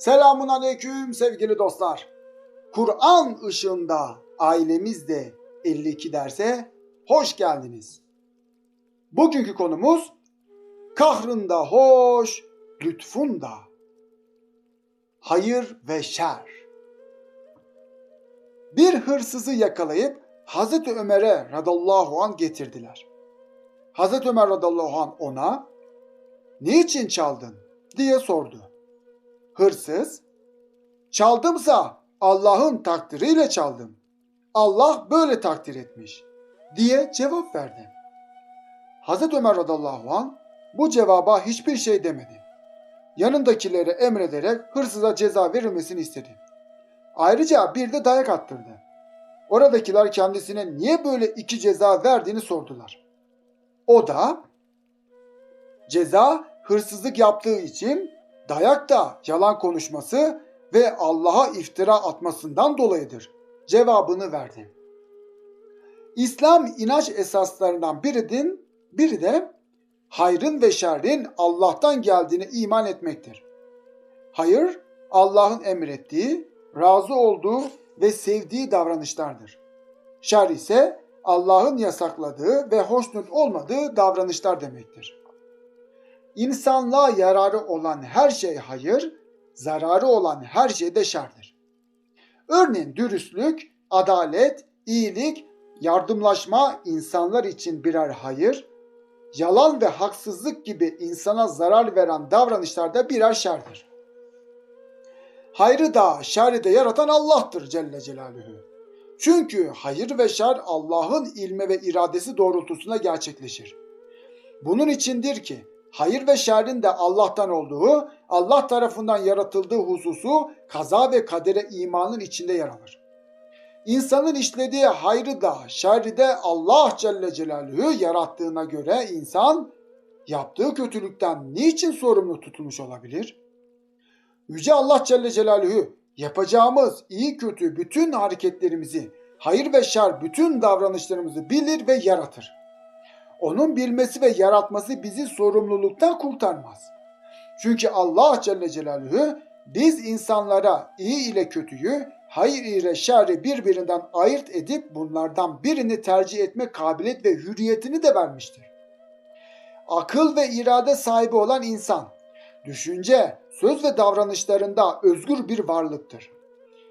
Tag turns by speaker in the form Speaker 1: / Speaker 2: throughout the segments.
Speaker 1: Selamun aleyküm sevgili dostlar. Kur'an ışığında ailemizde 52 derse hoş geldiniz. Bugünkü konumuz kahrında hoş, lütfunda. Hayır ve şer. Bir hırsızı yakalayıp Hazreti Ömer'e radallahu an getirdiler. Hazreti Ömer radallahu an ona niçin çaldın diye sordu. Hırsız, çaldımsa Allah'ın takdiriyle çaldım. Allah böyle takdir etmiş diye cevap verdi. Hazreti Ömer radallahu an bu cevaba hiçbir şey demedi. Yanındakilere emrederek hırsıza ceza verilmesini istedi. Ayrıca bir de dayak attırdı. Oradakiler kendisine niye böyle iki ceza verdiğini sordular. O da ceza hırsızlık yaptığı için dayak da yalan konuşması ve Allah'a iftira atmasından dolayıdır. Cevabını verdi. İslam inanç esaslarından birinin biri de hayrın ve şerrin Allah'tan geldiğine iman etmektir. Hayır, Allah'ın emrettiği, razı olduğu ve sevdiği davranışlardır. Şer ise Allah'ın yasakladığı ve hoşnut olmadığı davranışlar demektir. İnsanlığa yararı olan her şey hayır, zararı olan her şey de şerdir. Örneğin dürüstlük, adalet, iyilik, yardımlaşma insanlar için birer hayır, yalan ve haksızlık gibi insana zarar veren davranışlar da birer şerdir. Hayrı da şerri de yaratan Allah'tır Celle Celaluhu. Çünkü hayır ve şer Allah'ın ilme ve iradesi doğrultusunda gerçekleşir. Bunun içindir ki hayır ve şerrin de Allah'tan olduğu, Allah tarafından yaratıldığı hususu kaza ve kadere imanın içinde yer alır. İnsanın işlediği hayrı da şerri de Allah Celle Celaluhu yarattığına göre insan yaptığı kötülükten niçin sorumlu tutulmuş olabilir? Yüce Allah Celle Celaluhu yapacağımız iyi kötü bütün hareketlerimizi, hayır ve şer bütün davranışlarımızı bilir ve yaratır. Onun bilmesi ve yaratması bizi sorumluluktan kurtarmaz. Çünkü Allah Celle Celaluhu biz insanlara iyi ile kötüyü, hayır ile şerri birbirinden ayırt edip bunlardan birini tercih etme kabiliyet ve hürriyetini de vermiştir. Akıl ve irade sahibi olan insan, düşünce, söz ve davranışlarında özgür bir varlıktır.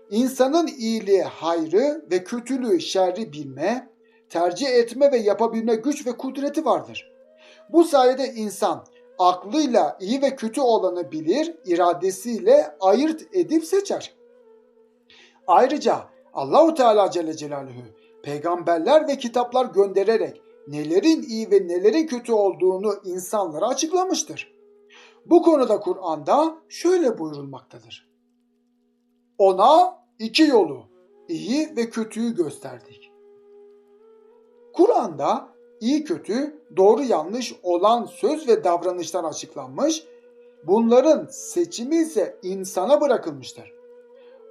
Speaker 1: İnsanın iyiliği, hayrı ve kötülüğü, şerri bilme, tercih etme ve yapabilme güç ve kudreti vardır. Bu sayede insan aklıyla iyi ve kötü olanı bilir, iradesiyle ayırt edip seçer. Ayrıca Allahu Teala Celle Celaluhu peygamberler ve kitaplar göndererek nelerin iyi ve nelerin kötü olduğunu insanlara açıklamıştır. Bu konuda Kur'an'da şöyle buyurulmaktadır. Ona iki yolu, iyi ve kötüyü gösterdik. Kur'an'da iyi kötü, doğru yanlış olan söz ve davranışlar açıklanmış, bunların seçimi ise insana bırakılmıştır.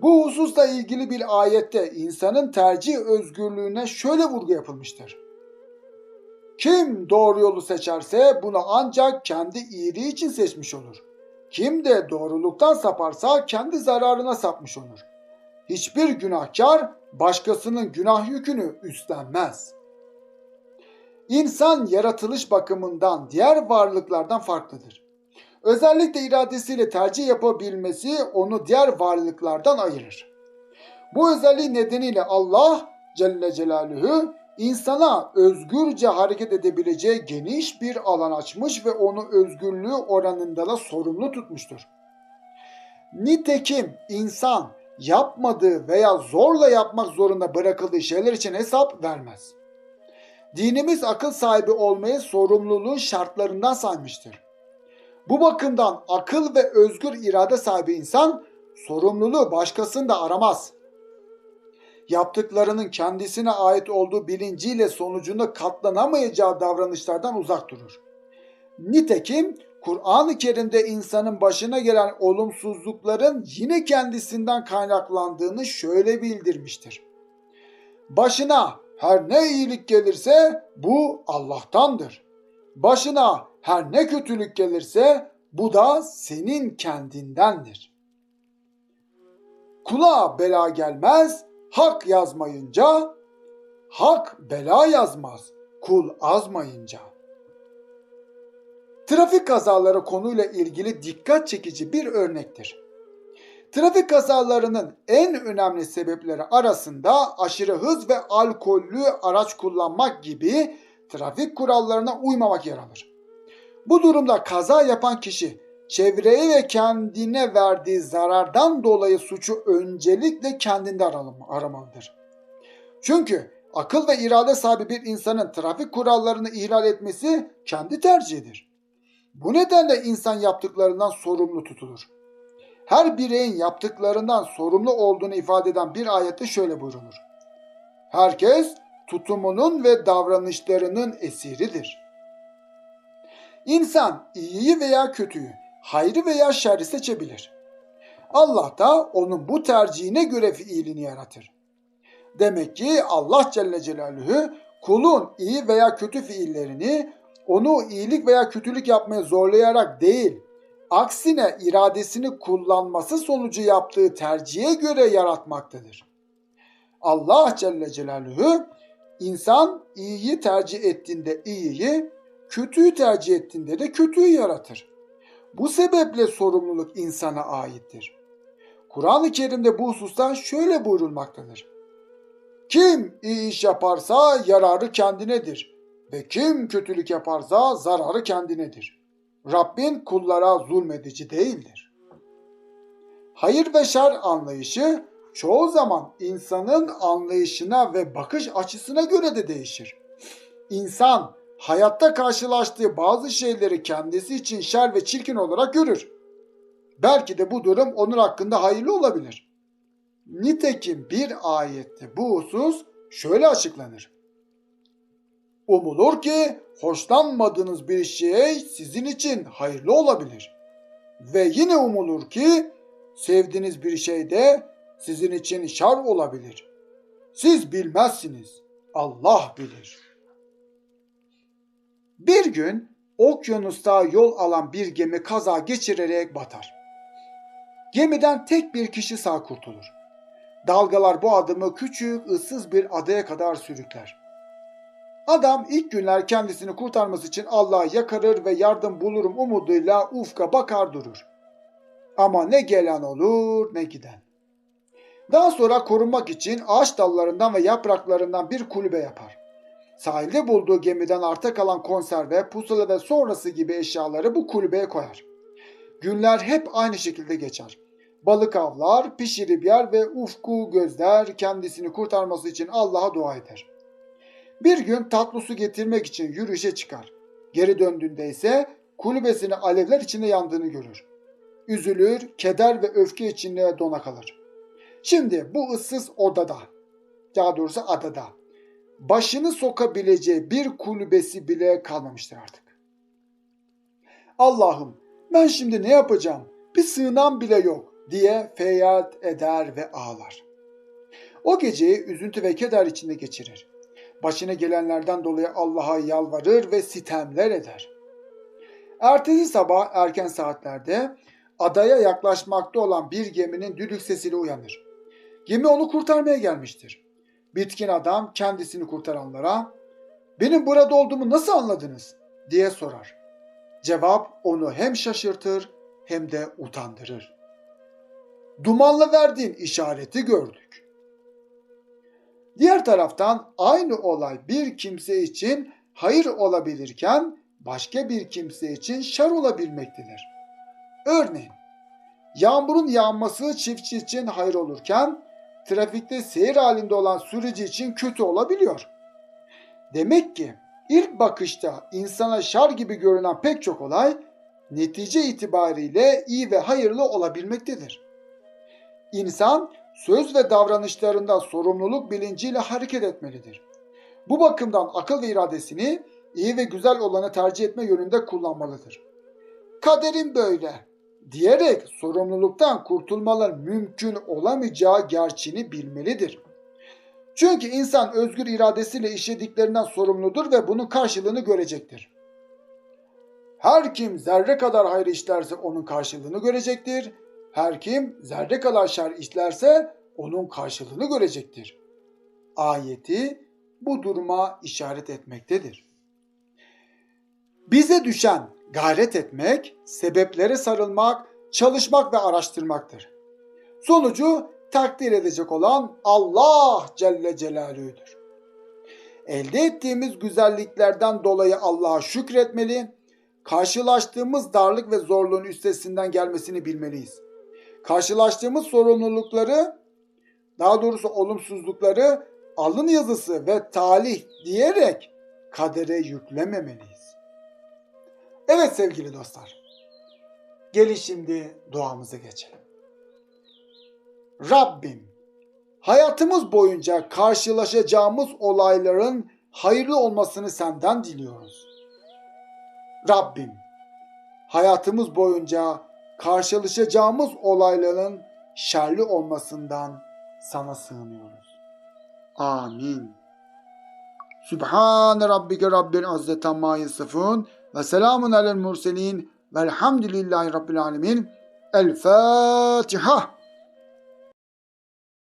Speaker 1: Bu hususla ilgili bir ayette insanın tercih özgürlüğüne şöyle vurgu yapılmıştır. Kim doğru yolu seçerse bunu ancak kendi iyiliği için seçmiş olur. Kim de doğruluktan saparsa kendi zararına sapmış olur. Hiçbir günahkar başkasının günah yükünü üstlenmez. İnsan yaratılış bakımından diğer varlıklardan farklıdır. Özellikle iradesiyle tercih yapabilmesi onu diğer varlıklardan ayırır. Bu özelliği nedeniyle Allah Celle Celaluhu insana özgürce hareket edebileceği geniş bir alan açmış ve onu özgürlüğü oranında da sorumlu tutmuştur. Nitekim insan yapmadığı veya zorla yapmak zorunda bırakıldığı şeyler için hesap vermez. Dinimiz akıl sahibi olmayı sorumluluğun şartlarından saymıştır. Bu bakımdan akıl ve özgür irade sahibi insan sorumluluğu başkasında aramaz yaptıklarının kendisine ait olduğu bilinciyle sonucunda katlanamayacağı davranışlardan uzak durur. Nitekim Kur'an-ı Kerim'de insanın başına gelen olumsuzlukların yine kendisinden kaynaklandığını şöyle bildirmiştir. Başına her ne iyilik gelirse bu Allah'tandır. Başına her ne kötülük gelirse bu da senin kendindendir. kula bela gelmez, hak yazmayınca, hak bela yazmaz, kul azmayınca. Trafik kazaları konuyla ilgili dikkat çekici bir örnektir. Trafik kazalarının en önemli sebepleri arasında aşırı hız ve alkollü araç kullanmak gibi trafik kurallarına uymamak yer alır. Bu durumda kaza yapan kişi çevreye ve kendine verdiği zarardan dolayı suçu öncelikle kendinde aramalıdır. Çünkü akıl ve irade sahibi bir insanın trafik kurallarını ihlal etmesi kendi tercihidir. Bu nedenle insan yaptıklarından sorumlu tutulur. Her bireyin yaptıklarından sorumlu olduğunu ifade eden bir ayette şöyle buyrulur. Herkes tutumunun ve davranışlarının esiridir. İnsan iyiyi veya kötüyü, hayrı veya şerri seçebilir. Allah da onun bu tercihine göre fiilini yaratır. Demek ki Allah Celle Celaluhu kulun iyi veya kötü fiillerini onu iyilik veya kötülük yapmaya zorlayarak değil, aksine iradesini kullanması sonucu yaptığı tercihe göre yaratmaktadır. Allah Celle Celaluhu insan iyiyi tercih ettiğinde iyiyi, kötüyü tercih ettiğinde de kötüyü yaratır. Bu sebeple sorumluluk insana aittir. Kur'an-ı Kerim'de bu hususta şöyle buyurulmaktadır. Kim iyi iş yaparsa yararı kendinedir ve kim kötülük yaparsa zararı kendinedir. Rabbin kullara zulmedici değildir. Hayır ve şer anlayışı çoğu zaman insanın anlayışına ve bakış açısına göre de değişir. İnsan hayatta karşılaştığı bazı şeyleri kendisi için şer ve çirkin olarak görür. Belki de bu durum onun hakkında hayırlı olabilir. Nitekim bir ayette bu husus şöyle açıklanır. Umulur ki hoşlanmadığınız bir şey sizin için hayırlı olabilir. Ve yine umulur ki sevdiğiniz bir şey de sizin için şar olabilir. Siz bilmezsiniz. Allah bilir. Bir gün okyanusta yol alan bir gemi kaza geçirerek batar. Gemiden tek bir kişi sağ kurtulur. Dalgalar bu adamı küçük, ıssız bir adaya kadar sürükler. Adam ilk günler kendisini kurtarması için Allah'a yakarır ve yardım bulurum umuduyla ufka bakar durur. Ama ne gelen olur ne giden. Daha sonra korunmak için ağaç dallarından ve yapraklarından bir kulübe yapar. Sahilde bulduğu gemiden arta kalan konserve, pusula ve sonrası gibi eşyaları bu kulübeye koyar. Günler hep aynı şekilde geçer. Balık avlar, pişirip yer ve ufku gözler kendisini kurtarması için Allah'a dua eder. Bir gün tatlı su getirmek için yürüyüşe çıkar. Geri döndüğünde ise kulübesini alevler içinde yandığını görür. Üzülür, keder ve öfke içinde dona kalır. Şimdi bu ıssız odada, daha doğrusu adada, başını sokabileceği bir kulübesi bile kalmamıştır artık. Allah'ım ben şimdi ne yapacağım? Bir sığınan bile yok diye feryat eder ve ağlar. O geceyi üzüntü ve keder içinde geçirir. Başına gelenlerden dolayı Allah'a yalvarır ve sitemler eder. Ertesi sabah erken saatlerde adaya yaklaşmakta olan bir geminin düdük sesiyle uyanır. Gemi onu kurtarmaya gelmiştir. Bitkin adam kendisini kurtaranlara benim burada olduğumu nasıl anladınız diye sorar. Cevap onu hem şaşırtır hem de utandırır. Dumanla verdiğin işareti gördük. Diğer taraftan aynı olay bir kimse için hayır olabilirken başka bir kimse için şer olabilmektedir. Örneğin yağmurun yağması çiftçi için hayır olurken trafikte seyir halinde olan sürücü için kötü olabiliyor. Demek ki ilk bakışta insana şar gibi görünen pek çok olay netice itibariyle iyi ve hayırlı olabilmektedir. İnsan söz ve davranışlarında sorumluluk bilinciyle hareket etmelidir. Bu bakımdan akıl ve iradesini iyi ve güzel olanı tercih etme yönünde kullanmalıdır. Kaderim böyle diyerek sorumluluktan kurtulmaların mümkün olamayacağı gerçeğini bilmelidir. Çünkü insan özgür iradesiyle işlediklerinden sorumludur ve bunun karşılığını görecektir. Her kim zerre kadar hayır işlerse onun karşılığını görecektir Her kim zerre kadar şer işlerse onun karşılığını görecektir. Ayeti bu duruma işaret etmektedir. Bize düşen gayret etmek, sebeplere sarılmak, çalışmak ve araştırmaktır. Sonucu takdir edecek olan Allah Celle Celaluhu'dur. Elde ettiğimiz güzelliklerden dolayı Allah'a şükretmeli, karşılaştığımız darlık ve zorluğun üstesinden gelmesini bilmeliyiz. Karşılaştığımız sorumlulukları, daha doğrusu olumsuzlukları alın yazısı ve talih diyerek kadere yüklememeliyiz. Evet sevgili dostlar. Gelin şimdi duamıza geçelim. Rabbim, hayatımız boyunca karşılaşacağımız olayların hayırlı olmasını senden diliyoruz. Rabbim, hayatımız boyunca karşılaşacağımız olayların şerli olmasından sana sığınıyoruz. Amin. Sübhane rabbike rabbil izzeti amma yasifun ve selamun alel murselin velhamdülillahi rabbil alemin. El Fatiha.